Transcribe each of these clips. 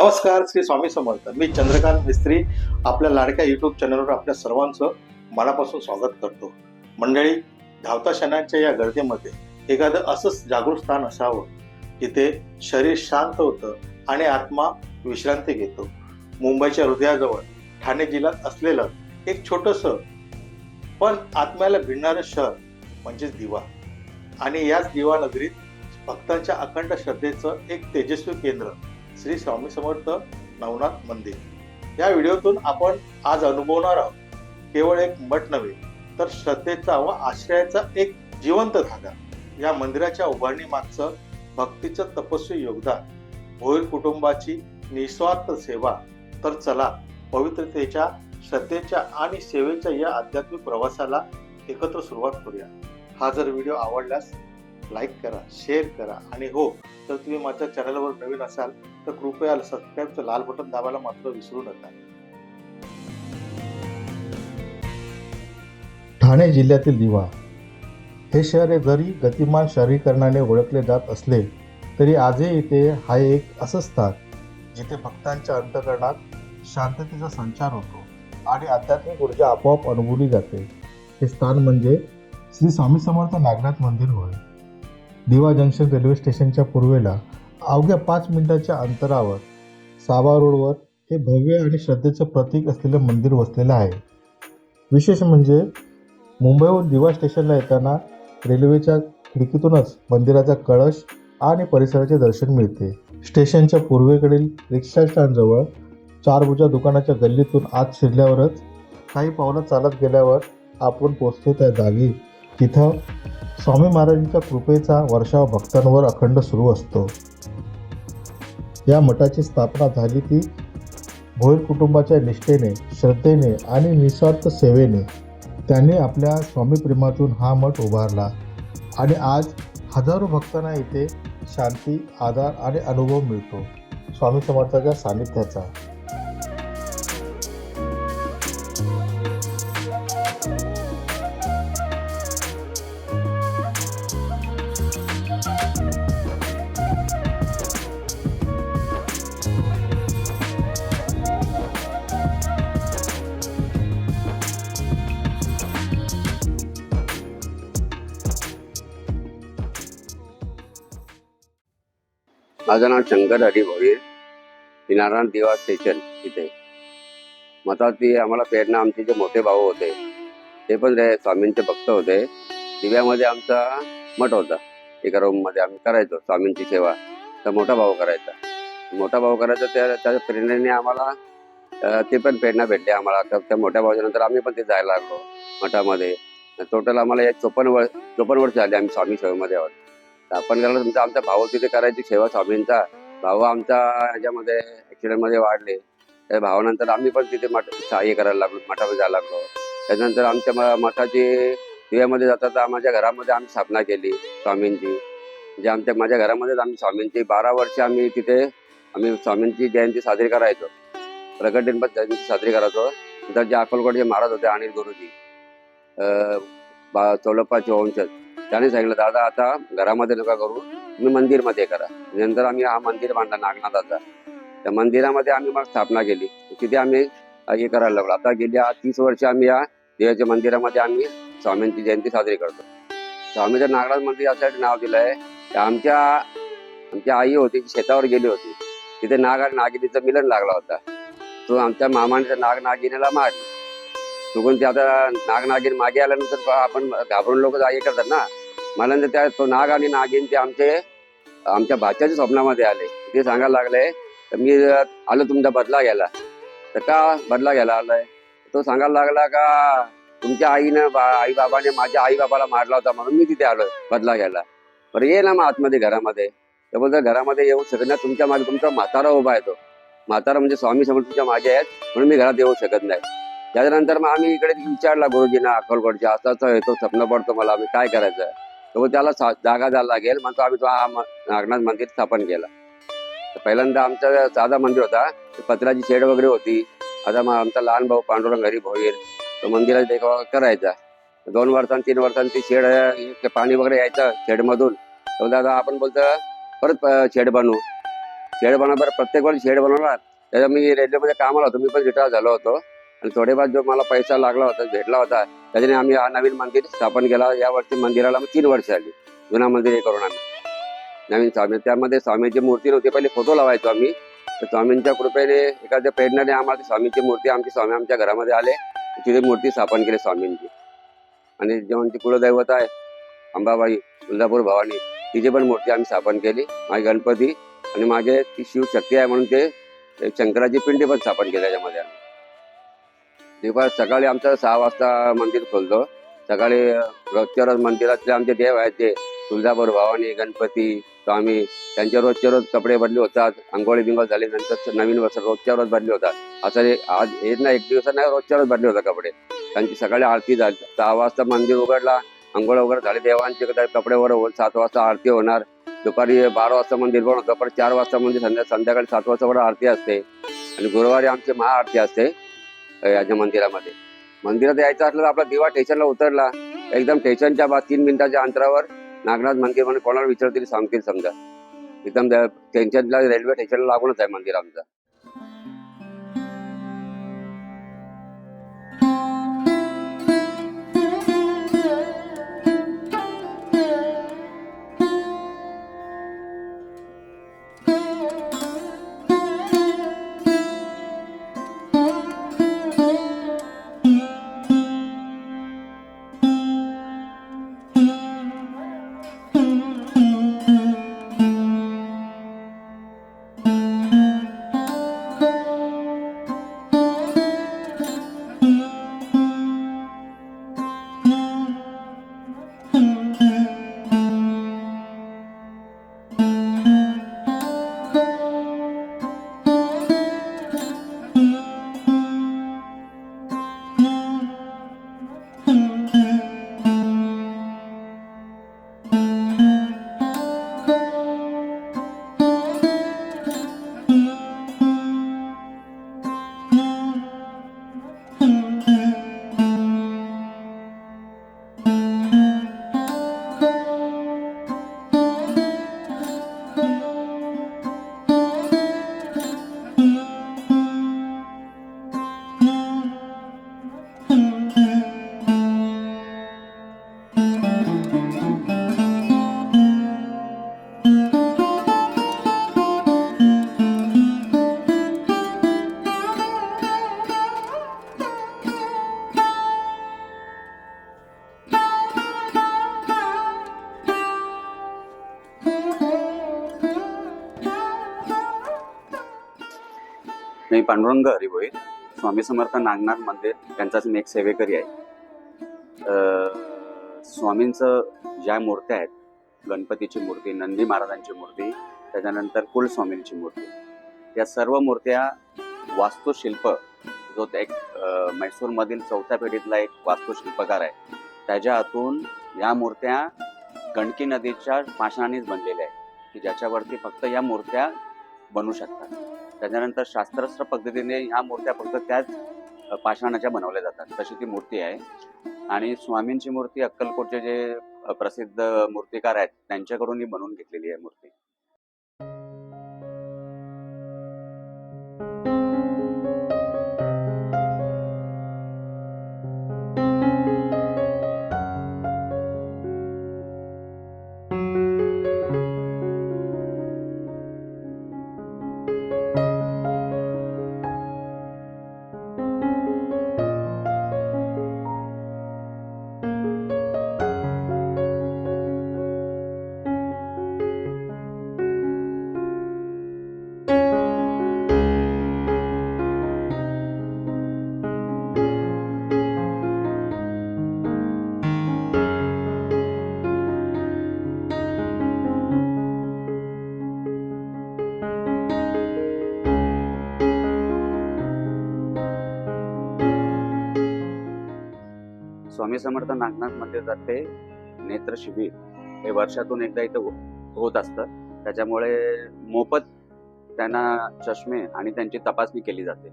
नमस्कार श्री स्वामी समर्थ. मी चंद्रकांत मिस्त्री आपल्या लाडक्या युट्यूब चॅनलवर आपल्या सर्वांचं मनापासून स्वागत करतो. मंडळी धावता क्षणांच्या या गर्दीमध्ये एखादं असंच जागृत स्थान असावं जिथे शरीर शांत होतं आणि आत्मा विश्रांती घेतो. मुंबईच्या हृदयाजवळ ठाणे जिल्ह्यात असलेलं एक छोटंसं पण आत्म्याला भिडणारं शहर म्हणजेच दिवा. आणि याच दिवा नगरीत भक्तांच्या अखंड श्रद्धेचं एक तेजस्वी केंद्र श्री स्वामी समर्थ नवनाथ मंदिर. या व्हिडिओतून आपण आज अनुभवणार आहोत केवळ एक मठ नव्हे तर श्रद्धेचा व आश्रयाचा एक जिवंत धागा. या मंदिराच्या उभारणी मागचं भक्तीचं तपस्वी योगदान भोईर कुटुंबाची निस्वार्थ सेवा. तर चला पवित्रतेच्या श्रद्धेच्या आणि सेवेच्या या आध्यात्मिक प्रवासाला एकत्र सुरुवात करूया. हा जर व्हिडिओ आवडल्यास लाईक करा शेअर करा. आणि हो जर तुम्ही माझ्या चॅनलवर नवीन असाल तर कृपया सबस्क्राईबचं लाल बटन दाबायला मात्र विसरू नका. ठाणे जिल्ह्यातील दिवा. हे शहर जरी गतिमान शहरीकरणाने ओळखले जात असले तरी आजही इथे हा एक असं स्थान जिथे भक्तांच्या अंतकरणात शांततेचा संचार होतो आणि आध्यात्मिक ऊर्जा आपोआप अनुभवली जाते. हे स्थान म्हणजे श्री स्वामी समर्थ नागनाथ मंदिर होय. दिवा जंक्शन रेल्वे स्टेशनच्या पूर्वेला अवघ्या पाच मिनिटाच्या अंतरावर साबा रोडवर हे भव्य आणि श्रद्धेचं प्रतीक असलेलं मंदिर वसलेलं आहे. विशेष म्हणजे मुंबईहून दिवा स्टेशनला येताना रेल्वेच्या खिडकीतूनच मंदिराचा कळश आणि परिसराचे दर्शन मिळते. स्टेशनच्या पूर्वेकडील रिक्षा स्टँडजवळ चारभुजा दुकानाच्या गल्लीतून आत शिरल्यावरच काही पावलं चालत गेल्यावर आपण पोचतो त्या जागी. तिथं स्वामी महाराजांच्या कृपेचा वर्षाव भक्तांवर अखंड सुरू असतो. या मठाची स्थापना झाली ती भोईर कुटुंबाच्या निष्ठेने श्रद्धेने आणि निस्वार्थ सेवेने. त्यांनी आपल्या स्वामीप्रेमातून हा मठ उभारला. आणि आज हजारो भक्तांना इथे शांती आधार आणि अनुभव मिळतो. स्वामी समर्थाच्या सानिध्याचा माझं नाव शंकर हरी मी नारायण दिवा स्टेशन इथे. मतात ती आम्हाला प्रेरणा आमचे जे मोठे भाऊ होते ते पण रे स्वामींचे भक्त होते. दिव्यामध्ये आमचा मठ होता. एका रूममध्ये आम्ही करायचो स्वामींची सेवा. तर मोठा भाऊ करायचा. मोठा भाऊ करायचा त्या त्याच्या प्रेरणेने आम्हाला ते पण प्रेरणा भेटली आम्हाला. तर त्या मोठ्या भाऊच्या नंतर आम्ही पण ते जायला लागलो मठामध्ये. टोटल आम्हाला या चोपन्न वर्ष चोपन्न वर्ष झाले आम्ही स्वामी सेवेमध्ये आहोत. आपण करायला तुमचा आमचा भाऊ तिथे करायची सेवा स्वामींचा. भाऊ आमचा ह्याच्यामध्ये ऍक्सिडेंटमध्ये वाढले. त्या भावानंतर आम्ही पण तिथे मठ सहाय्य करायला लागलो मठामध्ये जायला लागलो. त्याच्यानंतर आमच्या मठाची दिव्यामध्ये जातात तर माझ्या घरामध्ये आम्ही स्थापना केली स्वामींची. म्हणजे आमच्या माझ्या घरामध्येच आम्ही स्वामींची बारा वर्ष आम्ही तिथे आम्ही स्वामींची जयंती साजरी करायचो. प्रगट दिनपत जयंती साजरी करायचो. नंतर जे अकोलकोटचे महाराज होते अनिल गुरुजी अं, वंशज त्याने सांगितलं दादा आता घरामध्ये नका करू. तुम्ही मंदिरमध्ये करा. नंतर आम्ही हा मंदिर बांधला नागनाथाचा त्या मंदिरामध्ये आम्ही मग स्थापना केली. तिथे आम्ही हे करायला लागलो. आता गेल्या तीस वर्ष आम्ही या देवाच्या मंदिरामध्ये आम्ही स्वामींची जयंती साजरी करतो. स्वामीचं नागनाथ मंदिर यासाठी नाव दिलं आहे आमच्या आमच्या आमची आई होती शेतावर गेली होती. तिथे नाग आणि नागिनीचं मिलन लागला होता. तो आमच्या मामाने नाग नागिनीला मारली. चुकून ते आता नाग नागिन मागे आल्यानंतर आपण घाबरून लोक हे करतात ना. मला त्या तो नाग आणि नागिन ते आमचे आमच्या भाच्याच्या स्वप्नामध्ये आले. ते सांगायला लागले तर मी आलो तुमचा बदला घ्यायला. तर का बदला घ्यायला आलाय? तो सांगायला लागला का तुमच्या आईनं बा- आई बाबाने माझ्या आई बाबाला मारला होता म्हणून मी तिथे आलो बदला घ्यायला. बरं ये ना मग आतमध्ये घरामध्ये. तर बोलतो घरामध्ये येऊ शकत नाही तुमच्या मागे तुमचा म्हातारा उभा आहे तो. म्हातारा म्हणजे स्वामी समोर तुमच्या मागे आहेत म्हणून मी घरात येऊ शकत नाही. त्याच्यानंतर मग आम्ही इकडे विचारला गुरुजींना अक्कलकोटच्या असं असं येतो स्वप्न पडतो मला आम्ही काय करायचं? तर त्याला जागा द्यायला लागेल. म्हणतो आम्ही तो हा नागनाथ मंदिर स्थापन केला. पहिल्यांदा आमचा साधा मंदिर होता. पत्राची शेड वगैरे होती. आता मग आमचा लहान भाऊ पांडुरंग घरी भोईर तो मंदिरात देखावा करायचा. दोन वर्षां तीन वर्षांनी ती शेड पाणी वगैरे यायचं शेडमधून. तर दादा आपण बोलतो परत शेड बनवू. शेड बनवणार प्रत्येक वेळी शेड बनवणार. त्याच्या मी रेल्वेमध्ये कामाला होतो. मी पण रिटायर झालो होतो. आणि थोडेफार जो मला पैसा लागला होता भेटला होता त्याच्याने आम्ही हा नवीन मंदिर स्थापन केला. यावरती मंदिराला मग तीन वर्ष आली. जुना मंदिर हे करून आम्ही. नवीन स्वामी त्यामध्ये स्वामीची मूर्ती नव्हती. पहिले फोटो लावायचो आम्ही. तर स्वामींच्या कृपेने एखाद्या प्रेरणाने आम्हाला स्वामीची मूर्ती आमची स्वामी आमच्या घरामध्ये आले. तिथे मूर्ती स्थापन केली स्वामींची. आणि जेव्हा आमची कुलदैवत आहे अंबाबाई तुळजापूर भवानी तिची पण मूर्ती आम्ही स्थापन केली. माझे गणपती आणि माझे ती शिवशक्ती आहे म्हणून ते शंकराची पिंडी पण स्थापन केली त्याच्यामध्ये आम्ही. दुपार सकाळी आमचं सहा वाजता मंदिर खोलतो. सकाळी रोजच्या रोज मंदिरातले आमचे देव आहेत ते. तुळजापूर भवानी गणपती स्वामी. त्यांचे रोजच्या रोज कपडे बदले होतात. आंघोळी बिंगोळ झाली नंतर नवीन वर्ष रोजच्या रोज बदले होतात. असं हे आज हे ना एक दिवस नाही रोजच्या रोज बदले होतात कपडे. त्यांची सकाळी आरती झाली. सहा वाजता मंदिर उघडला. आंघोळ वगैरे झाले. देवांचे कपडे वगैरे होऊन सात वाजता आरती होणार. दुपारी बारा वाजता मंदिर पण होतं परत चार वाजता म्हणजे संध्या संध्याकाळी सात वाजता आरती असते. आणि गुरुवारी आमची महाआरती असते. याच्या मंदिरामध्ये. मंदिरात यायचं असलं तर आपला दिवा स्टेशनला उतरला. एकदम स्टेशनच्या बाद तीन मिनिटाच्या अंतरावर नागनाथ मंदिर म्हणून कोणाला विचारतील सांगतील समजा. एकदम त्यांच्या रेल्वे स्टेशनला लागूनच आहे मंदिर आमचं. पांडुरंग हरिभोई स्वामी समर्थ नागनाथ मंदिर त्यांचाच मी एक सेवेकरी आहे. स्वामींचं ज्या मूर्त्या आहेत गणपतीची मूर्ती नंदी महाराजांची मूर्ती त्याच्यानंतर कुलस्वामींची मूर्ती या सर्व मूर्त्या वास्तुशिल्प जो एक म्हैसूरमधील चौथ्या पिढीतला एक वास्तुशिल्पकार आहे त्याच्या हातून या मूर्त्या गणकी नदीच्या पाषाणीच बनलेल्या आहेत की ज्याच्यावरती फक्त या मूर्त्या बनू शकतात. त्याच्यानंतर शास्त्रस्त्र पद्धतीने ह्या मूर्त्या फक्त त्याच पाषाणाच्या बनवल्या जातात तशी ती मूर्ती आहे. आणि स्वामींची मूर्ती अक्कलकोटचे जे प्रसिद्ध मूर्तिकार आहेत त्यांच्याकडून ही बनवून घेतलेली आहे मूर्ती. स्वामी समर्थ नागनाथ मंदिरातर्फे नेत्र शिबिर हे वर्षातून एकदा इथं हो- होत असतं. त्याच्यामुळे मोफत त्यांना चष्मे आणि त्यांची तपासणी केली जाते.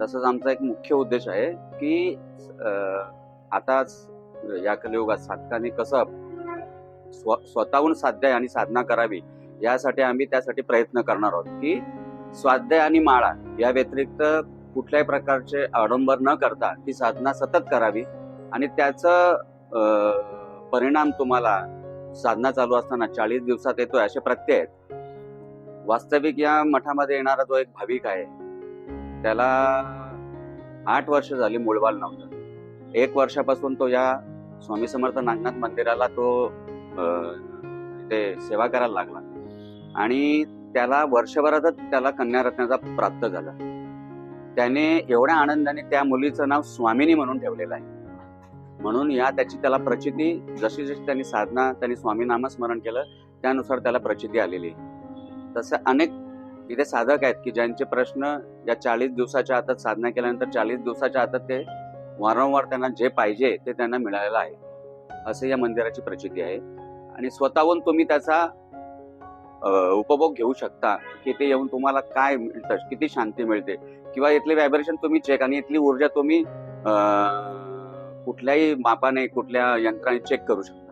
तसंच आमचा एक मुख्य उद्देश आहे की आताच या कलियुगात साधकाने कसं स्व स्वतःहून साध्य आणि साधना करावी यासाठी आम्ही त्यासाठी प्रयत्न करणार आहोत की स्वाध्याय आणि माळा या व्यतिरिक्त कुठल्याही प्रकारचे आडंबर न करता ती साधना सतत करावी. आणि त्याचा परिणाम तुम्हाला साधना चालू असताना चाळीस दिवसात येतोय असे प्रत्यय आहेत. वास्तविक या मठामध्ये येणारा जो एक भाविक आहे त्याला आठ वर्ष झाली मुळवाल नव्हतं. एक वर्षापासून तो या स्वामी समर्थ नागनाथ मंदिराला तो ते सेवा करायला लागला. आणि त्याला वर्षभरातच त्याला कन्यारत्नाचा प्राप्त झाला. त्याने एवढ्या आनंदाने त्या मुलीचं नाव स्वामिनी म्हणून ठेवलेलं आहे. म्हणून या त्याची त्याला प्रचिती जशी जशी त्यांनी साधना त्यांनी स्वामी नामस्मरण केलं त्यानुसार त्याला प्रचिती आलेली तसं अनेक इथे साधक आहेत की ज्यांचे प्रश्न या चाळीस दिवसाच्या आतात साधना केल्यानंतर चाळीस दिवसाच्या आतात ते वारंवार त्यांना जे पाहिजे ते त्यांना मिळालेलं आहे. असं या मंदिराची प्रचिती आहे. आणि स्वतःहून तुम्ही त्याचा उपभोग घेऊ शकता. की ते येऊन तुम्हाला काय मिळतं किती शांती मिळते. किंवा इथले व्हायब्रेशन तुम्ही चेक आणि इथली ऊर्जा तुम्ही कुठल्याही मापाने कुठल्या यंत्राने चेक करू शकतो.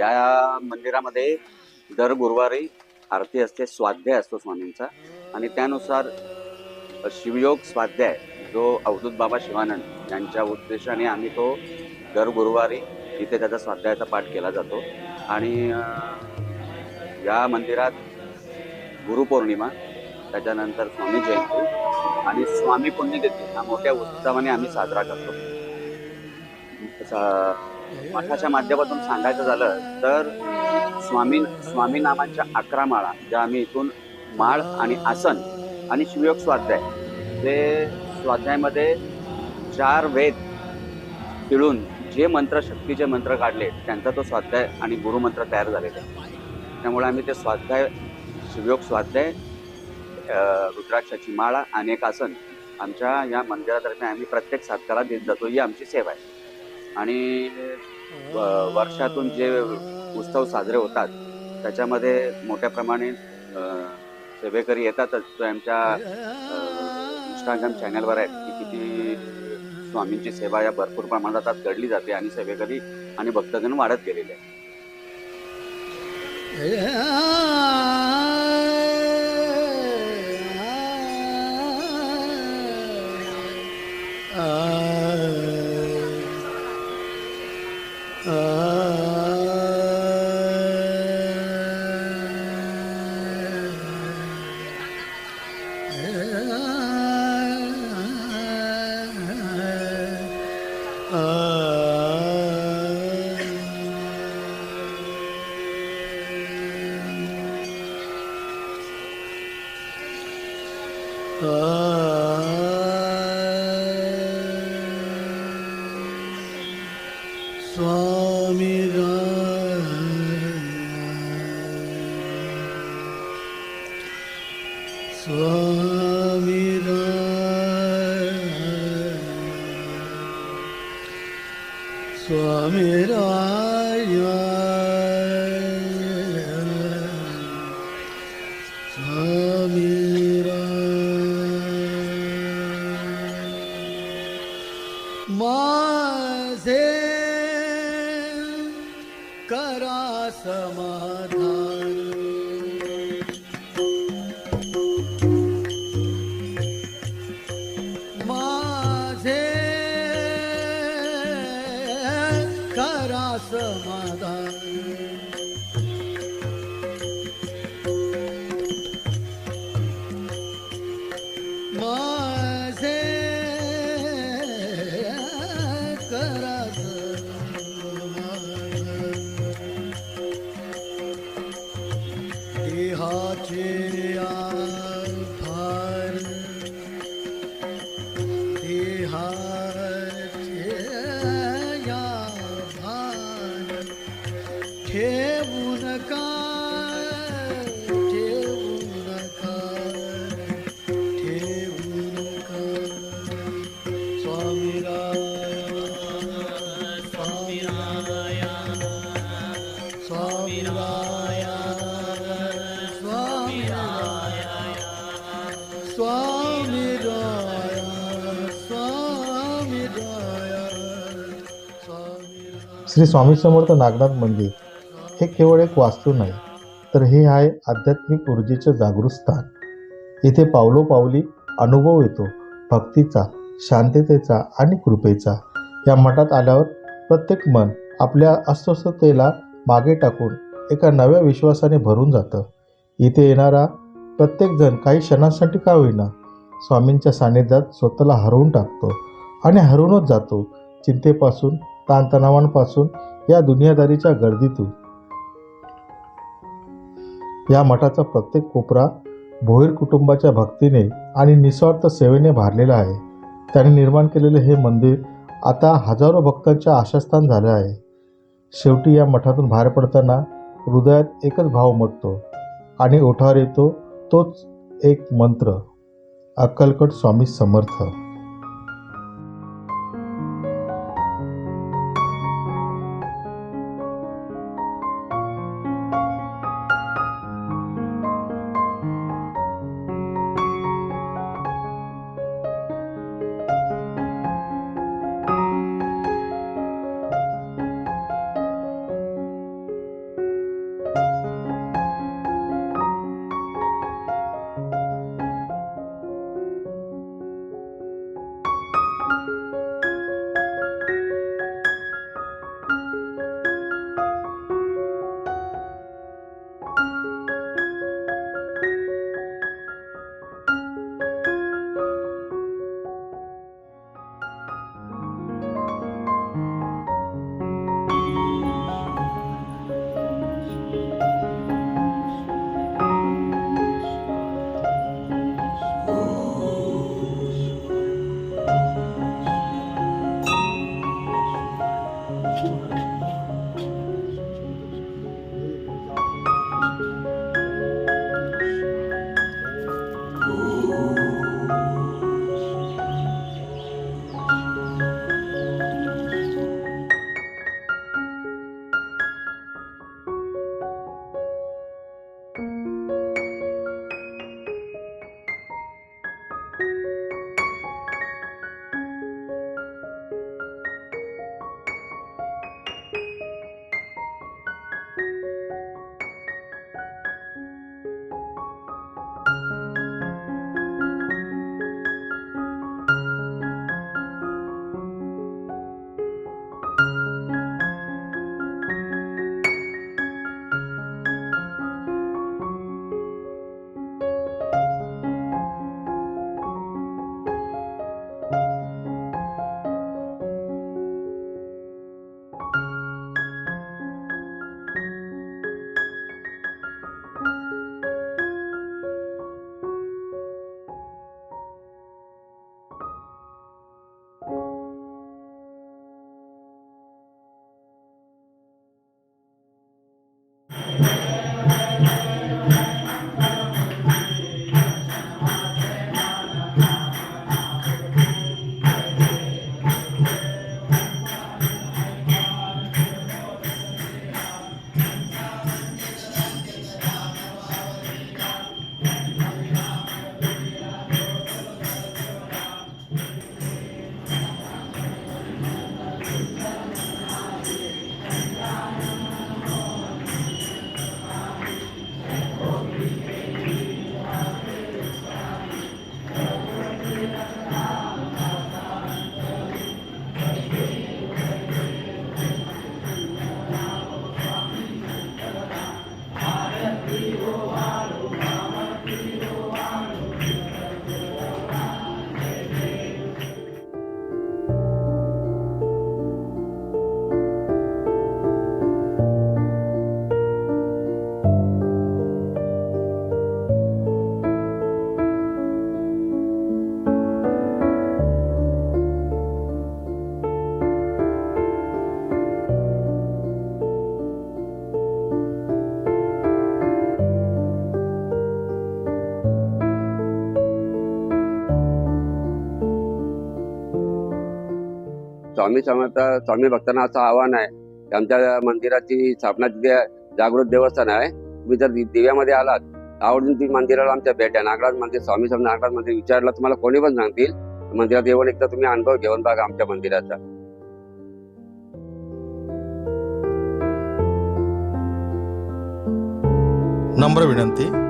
या मंदिरामध्ये दर गुरुवारी आरती असते स्वाध्याय असतो स्वामींचा. आणि त्यानुसार शिवयोग स्वाध्याय जो अवधूत बाबा शिवानंद यांच्या उद्देशाने आम्ही तो दर गुरुवारी इथे त्याचा स्वाध्यायाचा पाठ केला जातो. आणि या मंदिरात गुरुपौर्णिमा त्याच्यानंतर स्वामी जयंती आणि स्वामी पुण्यतिथी हा मोठ्या उत्सवाने आम्ही साजरा करतो. मठाच्या माध्यमातून सांगायचं झालं तर स्वामी स्वामीनामांच्या अकरा माळा ज्या आम्ही इथून माळ आणि आसन आणि शिवयोग स्वाध्याय ते स्वाध्यायामध्ये चार वेद पिळून जे मंत्र शक्तीचे मंत्र काढले त्यांचा तो स्वाध्याय आणि गुरुमंत्र तयार झालेला. त्यामुळे आम्ही ते स्वाध्याय शिवयोग स्वाध्याय रुद्राक्षाची माळा आणि एक आसन आमच्या या मंदिरातर्फे आम्ही प्रत्येक साधकाला देत जातो. ही आमची सेवा आहे. आणि व- वर्षातून जे उत्सव साजरे होतात त्याच्यामध्ये मोठ्या प्रमाणे सेवेकरी येतातच. तो आमच्या इंस्टाग्राम चॅनलवर आहेत की किती स्वामींची सेवा या भरपूर प्रमाणात आज घडली जाते आणि सेवेकरी आणि भक्तगण वाढत गेलेले आहे स्वामी करा समाधि। श्री स्वामी समर्थ नागनाथ मंदिर हे केवळ एक वास्तू नाही तर हे आहे आध्यात्मिक ऊर्जेचं जागृत स्थान. इथे पावलोपावली अनुभव येतो भक्तीचा शांततेचा आणि कृपेचा. या मठात आल्यावर प्रत्येक मन आपल्या अस्वस्थतेला मागे टाकून एका नव्या विश्वासाने भरून जातं. इथे येणारा प्रत्येकजण काही क्षणांसाठी का होईना स्वामींच्या सानिध्यात स्वतःला हरवून टाकतो आणि हरवूनच जातो. चिंतेपासून ताणतणावांपासून या दुनियादारीच्या गर्दीतून. या मठाचा प्रत्येक कोपरा भोईर कुटुंबाच्या भक्तीने आणि निस्वार्थ सेवेने भारलेला आहे. त्याने निर्माण केलेले हे मंदिर आता हजारो भक्तांचे आशास्थान झाले आहे. शेवटी या मठातून बाहेर पडताना हृदयात एकच भाव मटतो आणि ओठावर येतो तोच एक मंत्र अक्कलकट स्वामी समर्थ. स्वामी समर्थ स्वामी भक्तांना असं आव्हान आहे की आमच्या मंदिराची स्थापना तिथे जागृत देवस्थान आहे. तुम्ही जर दिव्यामध्ये आलात आवडून तुम्ही मंदिराला आमच्या भेट आहे नागराज मंदिर स्वामी समर्थ नागराज मंदिर विचारलं तुम्हाला कोणी पण सांगतील मंदिरात येऊन एकदा तुम्ही अनुभव घेऊन बघा आमच्या मंदिराचा. नम्र विनंती.